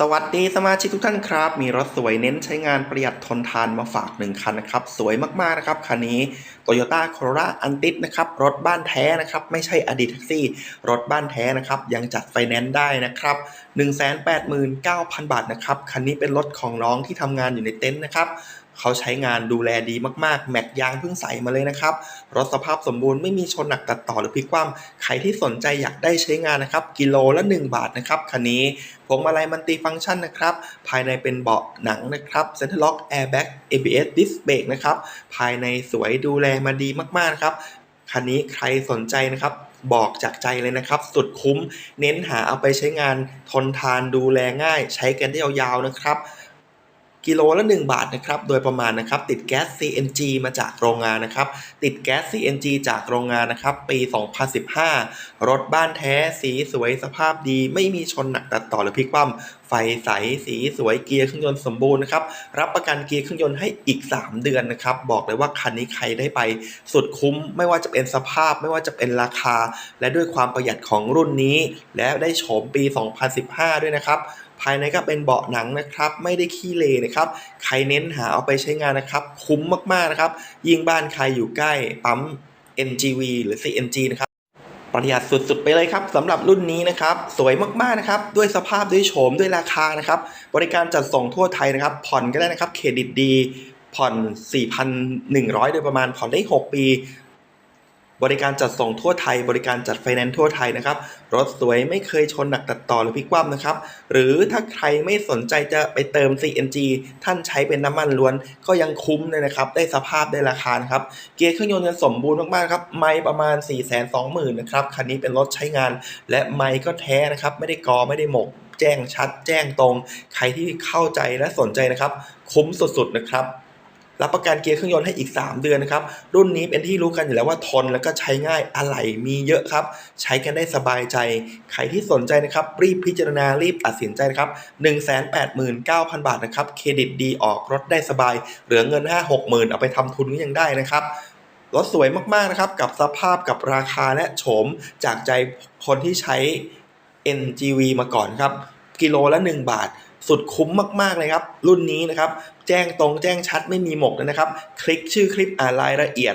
สวัสดีสมาชิกทุกท่านครับ มีรถสวยเน้นใช้งานประหยัดทนทานมาฝากหนึ่งคันนะครับ สวยมากๆนะครับ คันนี้ Toyota Corolla Antis นะครับ รถบ้านแท้นะครับ ไม่ใช่อดีตแท็กซี่ รถบ้านแท้นะครับ ยังจัดไฟแนนซ์ได้นะครับ 189,000 บาทนะครับ คันนี้เป็นรถของน้องที่ทำงานอยู่ในเต็นท์นะครับ เขาใช้งานดูแลดีมากๆ แม็กยางเพิ่งใส่มาเลยนะครับ รถสภาพสมบูรณ์ไม่มีชนหนักตัดต่อหรือพลิกคว่ำใครที่สนใจอยากได้ใช้งานนะครับ กิโลละ 1 บาทนะครับคันนี้พวงมาลัยมันติฟังก์ชันนะครับ ภายในเป็นเบาะหนังนะครับเซ็นทรัลล็อกแอร์แบ็ก ABS Disc Brake นะครับ ภายในสวยดูแลมาดีมากๆนะครับคันนี้ใครสนใจนะครับบอกจากใจเลยนะครับ สุดคุ้มเน้นหาเอาไปใช้งานทนทานดูแลง่าย ใช้กันได้ยาวๆนะครับ กิโลละ 1 บาทนะครับโดยประมาณนะครับติดแก๊ส CNG มาจากโรงงานนะครับติดแก๊ส CNG จากโรงงานนะครับปี 2015 รถบ้านแท้สีสวยสภาพดี ไม่มีชนหนักตัดต่อหรือพลิกคว่ำไฟใสสีสวยเกียร์เครื่องยนต์สมบูรณ์นะครับรับประกันเกียร์เครื่องยนต์ให้อีก 3 เดือนนะครับบอกเลยว่าคันนี้ใครได้ไปสุดคุ้ม ไม่ว่าจะเป็นสภาพไม่ว่าจะเป็นราคา และด้วยความประหยัดของรุ่นนี้ และได้โฉมปี 2015 ด้วยนะครับ ภายในก็เป็นเบาะหนังนะครับ ไม่ได้ขี้เลนะครับ ใครเน้นหาเอาไปใช้งานนะครับ คุ้มมากๆนะครับ ยิ่งบ้านใครอยู่ใกล้ปั๊ม NGV หรือ CNG นะครับประหยัดสุด ๆ ไปเลยครับสำหรับรุ่นนี้นะครับสวยมากๆนะครับด้วยสภาพด้วยโฉมด้วยราคานะครับบริการจัดส่งทั่วไทยนะครับ ผ่อนก็ได้นะครับเครดิตดี ผ่อน 4,100 โดยประมาณผ่อนได้ 6 ปี บริการจัดส่งทั่วไทย บริการจัดไฟแนนซ์ทั่วไทยนะครับ รถสวยไม่เคยชนหนักตัดต่อหรือพลิกคว่ำนะครับ หรือถ้าใครไม่สนใจจะไปเติม CNG ท่านใช้เป็นน้ำมันล้วน ก็ยังคุ้มเลยนะครับ ได้สภาพได้ราคานะครับ เกียร์เครื่องยนต์ยังสมบูรณ์มากๆครับ ไม่ประมาณ 4 2 0 0 0 0นะครับ คันนี้เป็นรถใช้งาน และไม่ก็แท้นะครับ ไม่ได้กอไม่ได้หมกแจ้งชัด แจ้งตรง ใครที่เข้าใจและสนใจนะครับ คุ้มสุดๆนะครับ รับประกันเกียร์เครื่องยนต์ให้อีก 3 เดือนนะครับ รุ่นนี้เป็นที่รู้กันอยู่แล้วว่าทนแล้วก็ใช้ง่ายอะไหล่มีเยอะครับ ใช้กันได้สบายใจ ใครที่สนใจนะครับ รีบพิจารณารีบตัดสินใจนะครับ 189,000 บาทนะครับ เครดิตดีออกรถได้สบาย เหลือเงิน 5 6 0,000 เอาไปทำทุนก็ยังได้นะครับรถสวยมากๆนะครับ กับสภาพกับราคาและโฉมจากใจคนที่ใช้ NGV มาก่อนครับ กิโลละ 1 บาท สุดคุ้มมากๆเลยครับ รุ่นนี้นะครับ แจ้งตรงแจ้งชัดไม่มีหมกเลยนะครับ คลิกชื่อคลิปอ่านรายละเอียด